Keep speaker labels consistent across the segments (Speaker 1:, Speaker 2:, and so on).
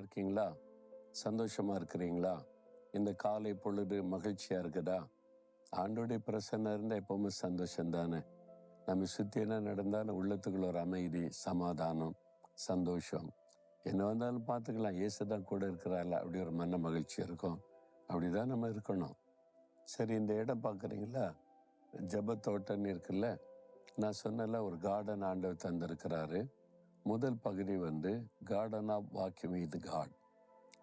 Speaker 1: இருக்கீங்களா? சந்தோஷமா இருக்கிறீங்களா? இந்த காலை பொழுது மகிழ்ச்சியா இருக்குதா? ஆண்டோடைய பிரசன்னம் இருந்தால் எப்பவுமே சந்தோஷம் தானே நம்ம சுற்றி என்ன நடந்தாலும் உள்ளத்துக்குள்ள ஒரு அமைதி சமாதானம் சந்தோஷம். என்ன வந்தாலும் பார்த்துக்கலாம். இயேசு தான் கூட இருக்கிறாள் அப்படி ஒரு மன மகிழ்ச்சி இருக்கும். அப்படிதான் நம்ம இருக்கணும். சரி இந்த இடம் பார்க்குறீங்களா? ஜபத்தோட்டன்னு இருக்குல்ல? நான் சொன்னல ஒரு கார்டன் ஆண்டவர் தந்திருக்கிறாரு. முதல் பகுதி வந்து garden of walking with God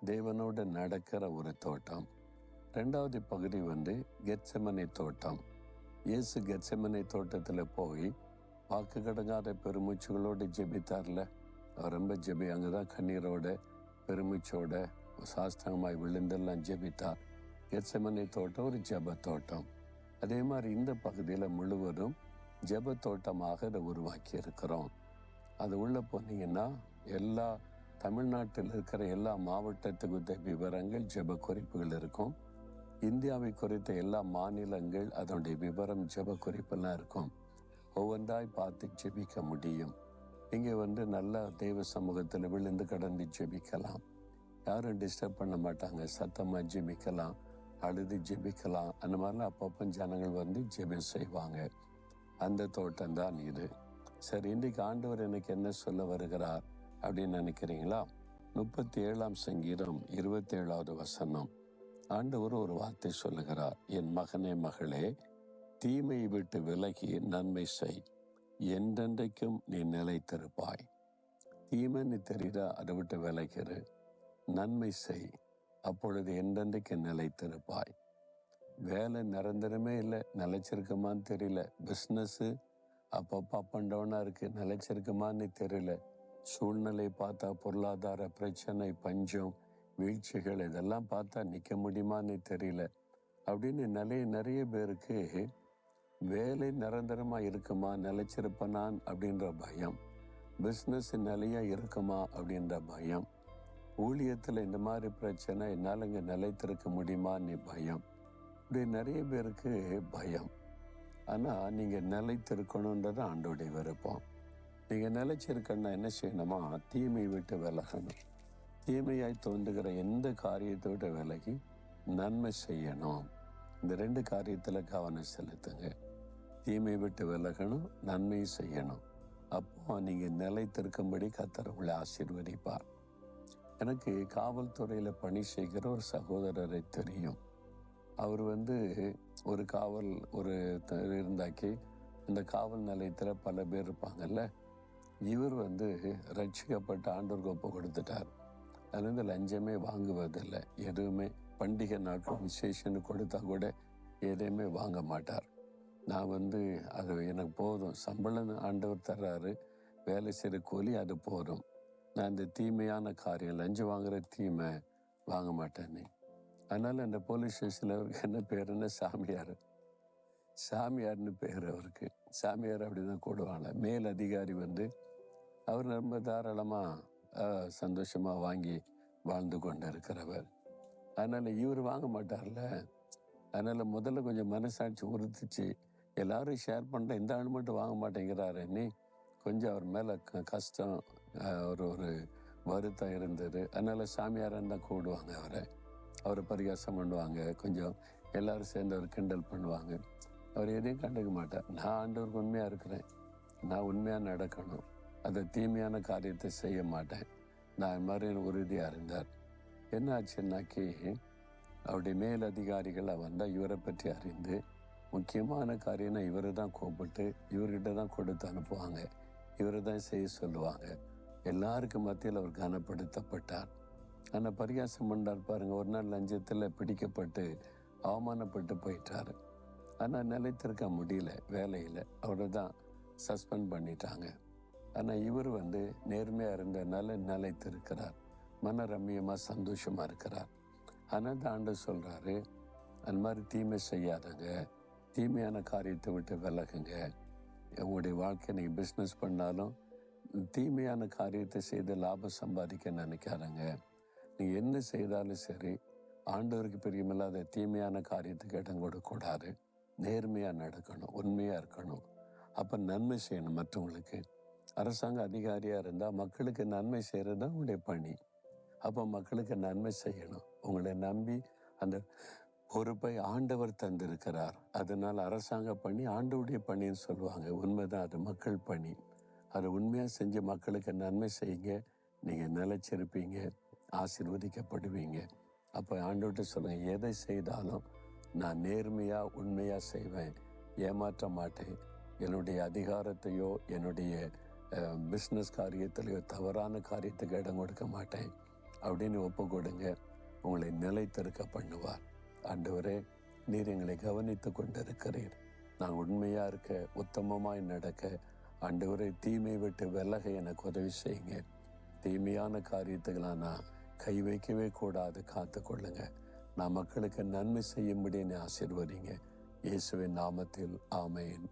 Speaker 1: தேவனோடு நடக்கிற ஒரு தோட்டம். ரெண்டாவது பகுதி வந்து கெச்சமனை தோட்டம். இயேசு கெச்சமனை தோட்டத்தில் போய் வாக்கு கடங்காத பெருமூச்சுகளோடு ஜெபித்தார்ல. அவர் ரொம்ப ஜெபி அங்கே தான் கண்ணீரோட பெருமூச்சோட சாஸ்திரமாய் விழுந்தெல்லாம் ஜெபித்தார். கெச்சமனை தோட்டம் ஒரு ஜப தோட்டம். அதே மாதிரி இந்த பகுதியில் முழுவதும் ஜப தோட்டமாக அதை உருவாக்கி இருக்கிறோம் அது உள்ளே போனீங்கன்னா எல்லா தமிழ்நாட்டில் இருக்கிற எல்லா மாவட்டத்துக்கு விவரங்கள் ஜெப குறிப்புகள் இருக்கும். இந்தியாவை குறித்த எல்லா மாநிலங்கள் அதனுடைய விவரம் ஜெப குறிப்பெல்லாம் இருக்கும். ஒவ்வொன்றாய் பார்த்து ஜெபிக்க முடியும். இங்கே வந்து நல்ல தெய்வ சமூகத்தில் விழுந்து கடந்து ஜெபிக்கலாம். யாரும் டிஸ்டர்ப் பண்ண மாட்டாங்க. சத்தமாக ஜெபிக்கலாம். அழுது ஜெபிக்கலாம். அந்த மாதிரிலாம் அப்பப்போ ஜனங்கள் வந்து ஜெபம் செய்வாங்க. அந்த தோட்டம் தான் இது. சரி இன்றைக்கு ஆண்டவர் எனக்கு என்ன சொல்ல வருகிறார் அப்படின்னு நினைக்கிறீங்களா? முப்பத்தி ஏழாம் சங்கீதம் இருபத்தி ஏழாவது வசனம். ஆண்டவர் ஒரு வார்த்தை சொல்லுகிறார் என் மகனே மகளே தீமை விட்டு விலகி நன்மை செய். என்றென்றைக்கும் நீ நிலைத்திருப்பாய். தீமைன்னு தெரியுதா அதை விட்டு விலகிரு. நன்மை செய். அப்பொழுது என்றென்றைக்கு நிலைத்திருப்பாய். வேலை நிரந்தரமே இல்லை நிலைச்சிருக்குமான்னு தெரியல. பிஸ்னஸ்ஸு அப்பப்போ அப் அண்ட் டவுனாக இருக்குது நிலைச்சிருக்குமான்னு தெரியல. சூழ்நிலை பார்த்தா பொருளாதார பிரச்சனை பஞ்சம் வீழ்ச்சிகள் இதெல்லாம் பார்த்தா நிற்க முடியுமான்னு தெரியல. அப்படின்னு நிறைய நிறைய பேருக்கு வேலை நிரந்தரமாக இருக்குமா நிலைச்சிருப்பனான் அப்படின்ற பயம். பிஸ்னஸ் நிலையா இருக்குமா அப்படின்ற பயம். ஊழியத்தில் இந்த மாதிரி பிரச்சனை என்னால் இங்கே நிலைத்திருக்க முடியுமான்னு பயம். இப்படி நிறைய பேருக்கு பயம். ஆனால் நீங்கள் நிலைத்திருக்கணுன்றது ஆண்டோடைய விருப்பம். நீங்கள் நிலைச்சிருக்கணும்னா என்ன செய்யணுமா? தீமை விட்டு விலகணும். தீமையாய் தோன்றுகிற எந்த காரியத்தை விட்டு விலகி நன்மை செய்யணும். இந்த ரெண்டு காரியத்தில் கவனம் செலுத்துங்க. தீமை விட்டு விலகணும் நன்மை செய்யணும். அப்போ நீங்கள் நிலைத்திருக்கும்படி கத்தர் உங்களை ஆசீர்வதிப்பார். எனக்கு காவல்துறையில் பணி செய்கிற ஒரு சகோதரரை தெரியும். அவர் வந்து ஒரு காவல் ஒரு இருந்தாக்கி அந்த காவல் நிலையத்தில் பல பேர் இருப்பாங்கல்ல? இவர் வந்து ரட்சிக்கப்பட்ட ஆண்டோருக்கு ஒப்பு கொடுத்துட்டார். அதுலேருந்து லஞ்சமே வாங்குவதில்லை. எதுவுமே பண்டிகை நாட்கள் விசேஷன்னு கொடுத்தா கூட எதையுமே வாங்க மாட்டார். நான் வந்து அது எனக்கு போதும். சம்பளம் ஆண்டவர் தர்றாரு. வேலை செய்கிற கூலி அது போதும். நான் இந்த தீமையான காரியம் லஞ்சம் வாங்குற தீமை வாங்க மாட்டேன்னு அதனால் அந்த போலீஸ் ஸ்டேஷனில் அவருக்கு என்ன பேருன்னா சாமியார். சாமியார்னு பேர் அவருக்கு. சாமியார் அப்படி தான் கூடுவாங்க. மேல் அதிகாரி வந்து அவர் ரொம்ப தாராளமாக சந்தோஷமாக வாங்கி வாழ்ந்து கொண்டு இருக்கிறவர் அதனால் இவர் வாங்க மாட்டார்ல. அதனால் முதல்ல கொஞ்சம் மனசாட்சி உறுத்துச்சு. எல்லாரும் ஷேர் பண்ணுற இந்த ஆள் மட்டும் வாங்க மாட்டேங்கிறாருன்னு கொஞ்சம் அவர் மேலே கஷ்டம் ஒரு ஒரு வருத்தம் இருந்தது. அதனால் சாமியாரன் தான் கூடுவாங்க அவரை. அவரை பரிகாசம் பண்ணுவாங்க. கொஞ்சம் எல்லாரும் சேர்ந்து அவர் கிண்டல் பண்ணுவாங்க. அவர் எதையும் கண்டுக்க மாட்டார். நான் ஆண்டவருக்கு உண்மையாக இருக்கிறேன். நான் உண்மையாக நடக்கணும். அந்த தீமையான காரியத்தை செய்ய மாட்டேன். நான் மாதிரி உறுதியாக இருந்தார். என்ன ஆச்சுன்னாக்கி அவருடைய மேல் அதிகாரிகளாக வந்தால் இவரை பற்றி அறிந்து முக்கியமான காரியம்னா இவரை தான் கூப்பிட்டு இவர்கிட்ட தான் கொடுத்து அனுப்புவாங்க. இவரை தான் செய்ய சொல்லுவாங்க. எல்லாருக்கும் மத்தியில் அவர் கனப்படுத்தப்பட்டார். ஆனால் பரிகாசம் பண்ணார் பாருங்க. ஒரு நாள் லஞ்சத்தில் பிடிக்கப்பட்டு அவமானப்பட்டு போயிட்டாரு. ஆனால் நிலைத்திருக்க முடியல வேலையில். அவரை தான் சஸ்பெண்ட் பண்ணிட்டாங்க. ஆனால் இவர் வந்து நேர்மையாக இருந்ததுனால நிலைத்திருக்கிறார். மன ரம்மியமாக சந்தோஷமாக இருக்கிறார். ஆனால் தான் ஆண்டு சொல்கிறாரு அந்த மாதிரி தீமை செய்யாதங்க. தீமையான காரியத்தை விட்டு விலகுங்க. உங்களுடைய வாழ்க்கை நீங்கள் பிஸ்னஸ் பண்ணாலும் தீமையான காரியத்தை செய்து லாபம் சம்பாதிக்க நினைக்காதங்க. நீ என்ன செய்தாலும் சரி ஆண்டவருக்கு பிரியமில்லாத தீமையான காரியத்துக்கு இடம் கொடுக்கக்கூடாது. நேர்மையாக நடக்கணும் உண்மையாக இருக்கணும். அப்போ நன்மை செய்யணும் மற்றவங்களுக்கு. அரசாங்க அதிகாரியாக இருந்தால் மக்களுக்கு நன்மை செய்கிறது தான் உங்களுடைய பணி. அப்போ மக்களுக்கு நன்மை செய்யணும். உங்களை நம்பி அந்த பொறுப்பை ஆண்டவர் தந்திருக்கிறார். அதனால் அரசாங்க பணி ஆண்டவுடைய பணின்னு சொல்லுவாங்க. உண்மைதான் அது மக்கள் பணி. அதை உண்மையாக செஞ்சு மக்களுக்கு நன்மை செய்யுங்க. நீங்கள் நிலைச்சிருப்பீங்க. ஆசிர்வதிக்கப்படுவீங்க. அப்போ ஆண்டோட்ட சொல்லுங்கள் எதை செய்தாலும் நான் நேர்மையாக உண்மையாக செய்வேன். ஏமாற்ற மாட்டேன். என்னுடைய அதிகாரத்தையோ என்னுடைய பிஸ்னஸ் காரியத்திலையோ தவறான காரியத்துக்கு இடம் கொடுக்க மாட்டேன். அப்படின்னு ஒப்பு கொடுங்க உங்களை நிலைத்திருக்க பண்ணுவார். ஆண்டவரே நீர் எங்களை கவனித்து கொண்டிருக்கிறீர். நான் உண்மையாக இருக்க உத்தமமாய் நடக்க ஆண்டவரை தீமை விட்டு விலக எனக்கு உதவி செய்யுங்க. தீமையான காரியத்துக்கெல்லாம் நான் கை வைக்கவே கூடாது காத்து கொள்ளுங்க. நான் மக்களுக்கு நன்மை செய்யும்படி என்னை ஆசீர்வதிங்க. இயேசுவின் நாமத்தில் ஆமென்.